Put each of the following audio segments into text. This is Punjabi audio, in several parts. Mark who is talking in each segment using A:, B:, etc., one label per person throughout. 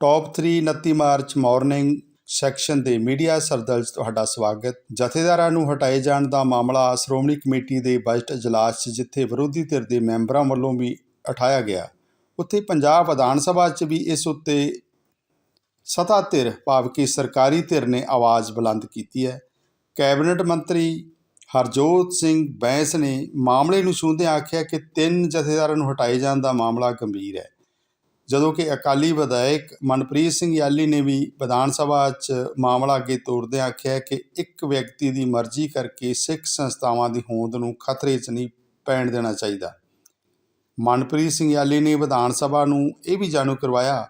A: ਟੌਪ 3 29 ਮਾਰਚ ਮਾਰਨਿੰਗ ਸੈਕਸ਼ਨ ਦੇ ਮੀਡੀਆ ਸਰਦਲ 'ਚ ਤੁਹਾਡਾ ਸਵਾਗਤ। ਜਥੇਦਾਰਾਂ ਨੂੰ ਹਟਾਏ ਜਾਣ ਦਾ ਮਾਮਲਾ ਸ਼੍ਰੋਮਣੀ ਕਮੇਟੀ ਦੇ ਬਜਟ ਇਜਲਾਸ 'ਚ, ਜਿੱਥੇ ਵਿਰੋਧੀ ਧਿਰ ਦੇ ਮੈਂਬਰਾਂ ਵੱਲੋਂ ਵੀ ਉਠਾਇਆ ਗਿਆ। ਉੱਥੇ ਪੰਜਾਬ ਵਿਧਾਨ ਸਭਾ 'ਚ ਵੀ ਇਸ ਉੱਤੇ ਸਤਾ ਧਿਰ, ਭਾਵ ਕਿ ਸਰਕਾਰੀ ਧਿਰ ਨੇ ਆਵਾਜ਼ ਬੁਲੰਦ ਕੀਤੀ ਹੈ। ਕੈਬਨਿਟ ਮੰਤਰੀ ਹਰਜੋਤ ਸਿੰਘ ਬੈਂਸ ਨੇ ਮਾਮਲੇ ਨੂੰ ਛੂੰਹਦਿਆਂ ਆਖਿਆ ਕਿ ਤਿੰਨ ਜਥੇਦਾਰਾਂ ਨੂੰ ਹਟਾਏ ਜਾਣ ਦਾ ਮਾਮਲਾ ਗੰਭੀਰ ਹੈ। ਜਦੋਂ ਕਿ ਅਕਾਲੀ ਵਿਧਾਇਕ ਮਨਪ੍ਰੀਤ ਸਿੰਘ ਯਾਲੀ ਨੇ ਵੀ ਵਿਧਾਨ ਸਭਾ 'ਚ ਮਾਮਲਾ ਅੱਗੇ ਤੋਰਦਿਆਂ ਆਖਿਆ ਕਿ ਇੱਕ ਵਿਅਕਤੀ ਦੀ ਮਰਜ਼ੀ ਕਰਕੇ ਸਿੱਖ ਸੰਸਥਾਵਾਂ ਦੀ ਹੋਂਦ ਨੂੰ ਖਤਰੇ 'ਚ ਨਹੀਂ ਪੈਣ ਦੇਣਾ ਚਾਹੀਦਾ। ਮਨਪ੍ਰੀਤ ਸਿੰਘ ਯਾਲੀ ਨੇ ਵਿਧਾਨ ਸਭਾ ਨੂੰ ਇਹ ਵੀ ਜਾਣੂ ਕਰਵਾਇਆ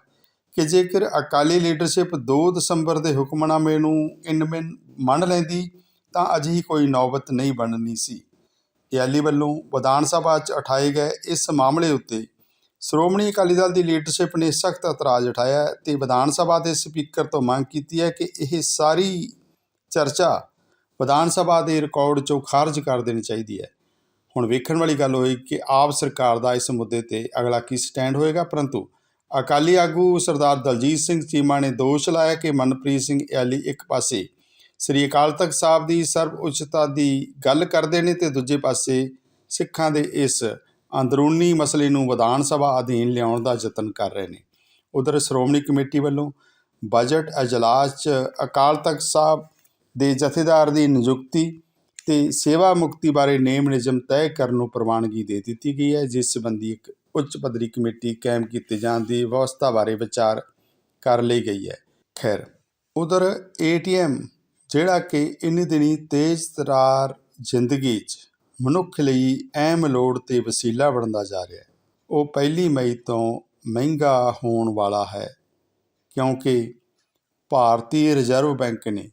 A: ਕਿ ਜੇਕਰ ਅਕਾਲੀ ਲੀਡਰਸ਼ਿਪ 2 ਦਸੰਬਰ ਦੇ ਹੁਕਮਨਾਮੇ ਨੂੰ ਇਨਮਿਨ ਮੰਨ ਲੈਂਦੀ, ਤਾਂ ਅਜਿਹੀ ਕੋਈ ਨੌਬਤ ਨਹੀਂ ਬਣਨੀ ਸੀ। ਯਾਲੀ ਵੱਲੋਂ ਵਿਧਾਨ ਸਭਾ 'ਚ ਉਠਾਏ ਗਏ ਇਸ ਮਾਮਲੇ ਉੱਤੇ ਸ਼੍ਰੋਮਣੀ ਅਕਾਲੀ ਦਲ ਦੀ ਲੀਡਰਸ਼ਿਪ ਨੇ ਸਖਤ ਇਤਰਾਜ਼ ਉਠਾਇਆ ਹੈ ਤੇ ਵਿਧਾਨ ਸਭਾ ਦੇ ਸਪੀਕਰ ਤੋਂ ਮੰਗ ਕੀਤੀ ਹੈ ਕਿ ਇਹ ਸਾਰੀ ਚਰਚਾ ਵਿਧਾਨ ਸਭਾ ਦੇ ਰਿਕਾਰਡ 'ਚੋਂ ਖਾਰਜ ਕਰ ਦੇਣੀ ਚਾਹੀਦੀ ਹੈ। ਹੁਣ ਵੇਖਣ ਵਾਲੀ ਗੱਲ ਹੋਈ ਕਿ ਆਪ ਸਰਕਾਰ ਦਾ ਇਸ ਮੁੱਦੇ ਤੇ ਅਗਲਾ ਕੀ ਸਟੈਂਡ ਹੋਏਗਾ, ਪਰੰਤੂ ਅਕਾਲੀ ਆਗੂ ਸਰਦਾਰ ਦਲਜੀਤ ਸਿੰਘ ਚੀਮਾ ਨੇ ਦੋਸ਼ ਲਾਇਆ ਕਿ ਮਨਪ੍ਰੀਤ ਸਿੰਘ ਐਲੀ ਇੱਕ ਪਾਸੇ ਸ੍ਰੀ ਅਕਾਲ ਤਖਤ ਸਾਹਿਬ ਦੀ ਸਰਵ ਉੱਚਤਾ ਦੀ ਗੱਲ ਕਰਦੇ ਨੇ ਤੇ ਦੂਜੇ ਪਾਸੇ ਸਿੱਖਾਂ ਦੇ ਇਸ ਅੰਦਰੂਨੀ ਮਸਲੇ ਨੂੰ ਵਿਧਾਨ ਸਭਾ ਅਧੀਨ ਲਿਆਉਣ ਦਾ ਯਤਨ ਕਰ ਰਹੇ ਨੇ। ਉਧਰ ਸ਼੍ਰੋਮਣੀ ਕਮੇਟੀ ਵੱਲੋਂ ਬਜਟ ਅਜਲਾਸ 'ਚ ਅਕਾਲ ਤਖਤ ਸਾਹਿਬ ਦੇ ਜਥੇਦਾਰ ਦੀ ਨਿਯੁਕਤੀ ਤੇ ਸੇਵਾ ਮੁਕਤੀ ਬਾਰੇ ਨੇਮ ਨਿਯਮ ਤੈਅ ਕਰਨ ਨੂੰ ਪ੍ਰਵਾਨਗੀ ਦੇ ਦਿੱਤੀ ਗਈ ਹੈ, ਜਿਸ ਸੰਬੰਧੀ ਇੱਕ ਉੱਚ ਪੱਧਰੀ ਕਮੇਟੀ ਕਾਇਮ ਕੀਤੇ ਜਾਣ ਦੀ ਵਿਵਸਥਾ ਬਾਰੇ ਵਿਚਾਰ ਕਰ ਲਈ ਗਈ ਹੈ। ਖੈਰ, ਉਧਰ ਏਟੀਐਮ, ਜਿਹੜਾ ਕਿ ਇੰਨੀ ਦਿਨੀ ਤੇਜ਼ ਤਰਾਰ ਜ਼ਿੰਦਗੀ 'ਚ ਮਨੁੱਖ ਲਈ ਅਹਿਮ ਲੋੜ ਤੇ ਵਸੀਲਾ ਬਣਦਾ ਜਾ ਰਿਹਾ ਹੈ। ਉਹ ਪਹਿਲੀ ਮਈ ਤੋਂ ਮਹਿੰਗਾ ਹੋਣ ਵਾਲਾ ਹੈ ਕਿਉਂਕਿ ਭਾਰਤੀ ਰਿਜ਼ਰਵ ਬੈਂਕ ਨੇ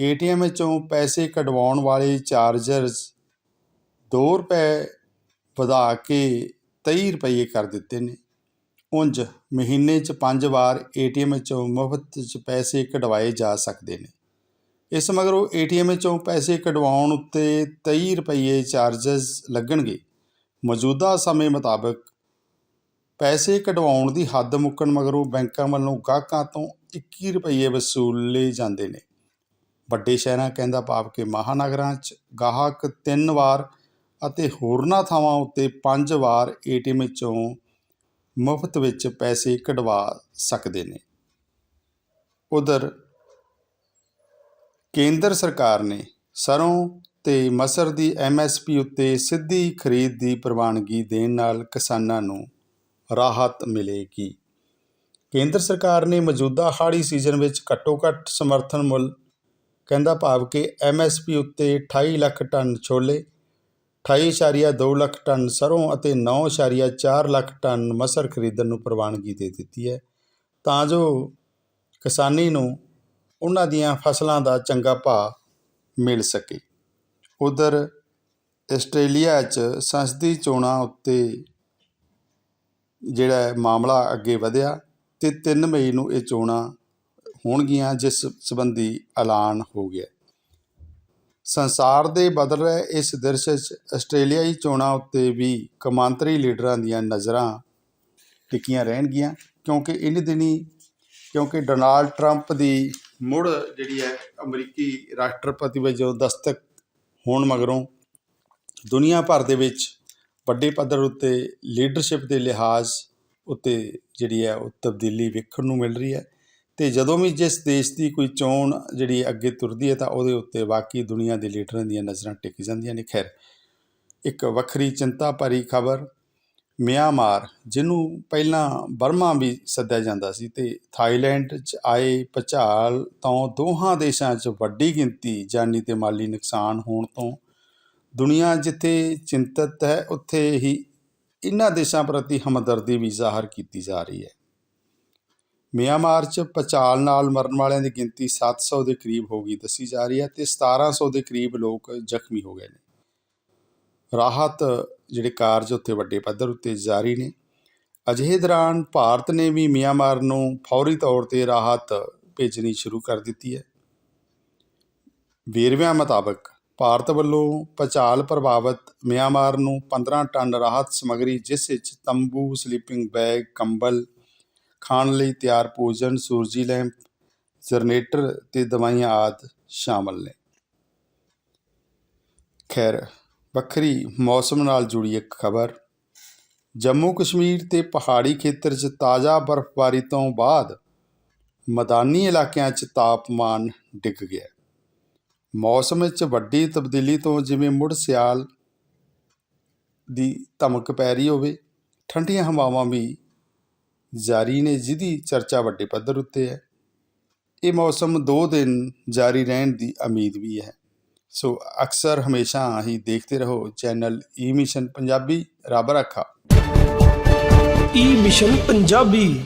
A: ਏਟੀਐਮ ਵਿੱਚੋਂ ਪੈਸੇ ਕਢਵਾਉਣ ਵਾਲੇ ਚਾਰਜਰਸ 2 ਰੁਪਏ ਵਧਾ ਕੇ 23 ਰੁਪਏ ਕਰ ਦਿੱਤੇ ਨੇ। ਉਂਝ ਮਹੀਨੇ 'ਚ 5 ਵਾਰ ਏਟੀਐਮ 'ਚੋਂ ਮੁਫਤ 'ਚ ਪੈਸੇ ਕਢਵਾਏ ਜਾ ਸਕਦੇ ਨੇ। ਇਸ ਮਗਰੋਂ ਏਟੀਐਮ ਵਿੱਚੋਂ ਪੈਸੇ ਕਢਵਾਉਣ ਉੱਤੇ 23 ਰੁਪਏ ਚਾਰਜਸ ਲੱਗਣਗੇ, ਮੌਜੂਦਾ ਸਮੇਂ ਮੁਤਾਬਕ ਪੈਸੇ ਕਢਵਾਉਣ ਦੀ ਹੱਦ ਮੁੱਕਣ ਮਗਰੋਂ ਬੈਂਕਾਂ ਵੱਲੋਂ ਗਾਹਕਾਂ ਤੋਂ 21 ਰੁਪਏ ਵਸੂਲੇ ਜਾਂਦੇ ਨੇ। ਵੱਡੇ ਸ਼ਹਿਰਾਂ, ਕਹਿੰਦਾ ਭਾਵ ਕਿ ਮਹਾਨਗਰਾਂ 'ਚ ਗਾਹਕ ਤਿੰਨ ਵਾਰ ਅਤੇ ਹੋਰਨਾਂ ਥਾਵਾਂ ਉੱਤੇ ਪੰਜ ਵਾਰ ਏਟੀਐਮ ਵਿੱਚੋਂ ਮੁਫਤ ਵਿੱਚ ਪੈਸੇ ਕਢਵਾ ਸਕਦੇ ਨੇ। ਉਧਰ ਕੇਂਦਰ ਸਰਕਾਰ ਨੇ ਸਰੋਂ ਤੇ ਮਸਰ ਦੀ ਐਮਐਸਪੀ ਉੱਤੇ ਸਿੱਧੀ ਖਰੀਦ ਦੀ ਪ੍ਰਵਾਨਗੀ ਦੇਣ ਨਾਲ ਕਿਸਾਨਾਂ ਨੂੰ ਰਾਹਤ ਮਿਲੇਗੀ। ਕੇਂਦਰ ਸਰਕਾਰ ਨੇ ਮੌਜੂਦਾ ਹਾੜੀ ਸੀਜ਼ਨ ਵਿੱਚ ਘੱਟੋ-ਘੱਟ ਸਮਰਥਨ ਮੁੱਲ ਕਹਿੰਦਾ ਭਾਵ ਕਿ ਐਮਐਸਪੀ ਉੱਤੇ 28 ਲੱਖ ਟਨ ਛੋਲੇ 28.2 ਲੱਖ ਟਨ ਸਰੋਂ ਅਤੇ 9.4 ਲੱਖ ਟਨ ਮਸਰ ਖਰੀਦਣ ਨੂੰ ਪ੍ਰਵਾਨਗੀ ਦੇ ਦਿੱਤੀ ਹੈ। ਤਾਂ ਜੋ ਕਿਸਾਨੀ ਨੂੰ ਉਹਨਾਂ ਦੀਆਂ ਫਸਲਾਂ ਦਾ ਚੰਗਾ ਭਾਅ ਮਿਲ ਸਕੇ। ਉਧਰ ਆਸਟ੍ਰੇਲੀਆ 'ਚ ਸੰਸਦੀ ਚੋਣਾਂ ਉੱਤੇ ਜਿਹੜਾ ਮਾਮਲਾ ਅੱਗੇ ਵਧਿਆ ਤੇ 3 ਮਈ ਨੂੰ ਇਹ ਚੋਣਾਂ ਹੋਣਗੀਆਂ, ਜਿਸ ਸੰਬੰਧੀ ਐਲਾਨ ਹੋ ਗਿਆ। ਸੰਸਾਰ ਦੇ ਬਦਲ ਰਹੇ ਇਸ ਦ੍ਰਿਸ਼ 'ਚ ਆਸਟ੍ਰੇਲੀਆਈ ਚੋਣਾਂ ਉੱਤੇ ਵੀ ਕਮਾਂਤਰੀ ਲੀਡਰਾਂ ਦੀਆਂ ਨਜ਼ਰਾਂ ਟਿਕੀਆਂ ਰਹਿਣਗੀਆਂ, ਕਿਉਂਕਿ ਇਨ ਦਿਨੀ, ਕਿਉਂਕਿ ਡੋਨਾਲਡ ਟਰੰਪ ਦੀ ਮੁੜ ਜਿਹੜੀ ਹੈ ਅਮਰੀਕੀ ਰਾਸ਼ਟਰਪਤੀ ਵਜੋਂ ਦਸਤਕ ਹੋਣ ਮਗਰੋਂ ਦੁਨੀਆ ਭਰ ਦੇ ਵਿੱਚ ਵੱਡੇ ਪੱਧਰ ਉੱਤੇ ਲੀਡਰਸ਼ਿਪ ਦੇ ਲਿਹਾਜ਼ ਉੱਤੇ ਜਿਹੜੀ ਹੈ ਉਹ ਤਬਦੀਲੀ ਵੇਖਣ ਨੂੰ ਮਿਲ ਰਹੀ ਹੈ ਤੇ ਜਦੋਂ ਵੀ ਜਿਸ ਦੇਸ਼ ਦੀ ਕੋਈ ਚੋਣ ਜਿਹੜੀ ਅੱਗੇ ਤੁਰਦੀ ਹੈ ਤਾਂ ਉਹਦੇ ਉੱਤੇ ਬਾਕੀ ਦੁਨੀਆ ਦੇ ਲੀਡਰਾਂ ਦੀਆਂ ਨਜ਼ਰਾਂ ਟਿਕ ਜਾਂਦੀਆਂ ਨੇ। ਖੈਰ, ਇੱਕ ਵੱਖਰੀ ਚਿੰਤਾ ਭਰੀ ਖਬਰ ਮਿਆਂਮਾਰ, ਜਿਹਨੂੰ ਪਹਿਲਾਂ ਬਰਮਾ ਵੀ ਸੱਦਿਆ ਜਾਂਦਾ ਸੀ ਤੇ ਥਾਈਲੈਂਡ 'ਚ ਆਏ ਭੁਚਾਲ ਤੋਂ ਦੋਹਾਂ ਦੇਸ਼ਾਂ 'ਚ ਵੱਡੀ ਗਿਣਤੀ ਜਾਨੀ ਤੇ ਮਾਲੀ ਨੁਕਸਾਨ ਹੋਣ ਤੋਂ ਦੁਨੀਆ ਜਿੱਥੇ ਚਿੰਤਤ ਹੈ, ਉੱਥੇ ਹੀ ਇਹਨਾਂ ਦੇਸ਼ਾਂ ਪ੍ਰਤੀ ਹਮਦਰਦੀ ਵੀ ਜ਼ਾਹਰ ਕੀਤੀ ਜਾ ਰਹੀ ਹੈ। ਮਿਆਂਮਾਰ 'ਚ ਭੁਚਾਲ ਨਾਲ ਮਰਨ ਵਾਲਿਆਂ ਦੀ ਗਿਣਤੀ 700 ਦੇ ਕਰੀਬ ਹੋ ਗਈ ਦੱਸੀ ਜਾ ਰਹੀ ਹੈ ਤੇ 1700 ਦੇ ਕਰੀਬ ਲੋਕ ਜ਼ਖਮੀ ਹੋ ਗਏ ਨੇ। ਰਾਹਤ ਜਿਹੜੇ ਕਾਰਜ ਉੱਥੇ ਵੱਡੇ ਪੱਧਰ ਉੱਤੇ ਜਾਰੀ ਨੇ। ਅਜਿਹੇ ਦੌਰਾਨ ਭਾਰਤ ਨੇ ਵੀ ਮਿਆਂਮਾਰ ਨੂੰ ਫੌਰੀ ਤੌਰ ਤੇ ਰਾਹਤ ਭੇਜਣੀ ਸ਼ੁਰੂ ਕਰ ਦਿੱਤੀ ਹੈ। ਵੇਰਵਿਆਂ ਮੁਤਾਬਕ ਭਾਰਤ ਵੱਲੋਂ ਭੁਚਾਲ ਪ੍ਰਭਾਵਿਤ ਮਿਆਂਮਾਰ ਨੂੰ 15 ਟਨ ਰਾਹਤ ਸਮੱਗਰੀ, ਜਿਸ ਵਿੱਚ ਤੰਬੂ, ਸਲੀਪਿੰਗ ਬੈਗ, ਕੰਬਲ ਖਾਣ ਲਈ ਤਿਆਰ ਭੋਜਨ, ਸੂਰਜੀ ਲੈਂਪ, ਜਨਰੇਟਰ ਤੇ ਦਵਾਈਆਂ ਆਦਿ ਸ਼ਾਮਲ ਨੇ। ਖੈਰ ਵੱਖਰੀ ਮੌਸਮ ਨਾਲ ਜੁੜੀ ਇੱਕ ਖਬਰ। ਜੰਮੂ ਕਸ਼ਮੀਰ ਤੇ ਪਹਾੜੀ ਖੇਤਰ 'ਚ ਤਾਜ਼ਾ ਬਰਫ਼ਬਾਰੀ ਤੋਂ ਬਾਅਦ ਮੈਦਾਨੀ ਇਲਾਕਿਆਂ 'ਚ ਤਾਪਮਾਨ ਡਿੱਗ ਗਿਆ। ਮੌਸਮ ਵਿੱਚ ਵੱਡੀ ਤਬਦੀਲੀ ਤੋਂ ਜਿਵੇਂ ਮੁੜ ਸਿਆਲ ਦੀ ਧਮਕ ਪੈ ਰਹੀ ਹੋਵੇ, ਠੰਡੀਆਂ ਹਵਾਵਾਂ ਵੀ ਜਾਰੀ ਨੇ ਜਿਹਦੀ ਚਰਚਾ ਵੱਡੇ ਪੱਧਰ ਉੱਤੇ ਹੈ। ਇਹ ਮੌਸਮ 2 ਦਿਨ ਜਾਰੀ ਰਹਿਣ ਦੀ ਉਮੀਦ ਵੀ ਹੈ। ਸੋ ਅਕਸਰ ਹਮੇਸ਼ਾ ਹੀ ਦੇਖਦੇ ਰਹੋ channel e E mission Punjabi, ਰੱਬ ਰੱਖਾ।
B: E mission Punjabi.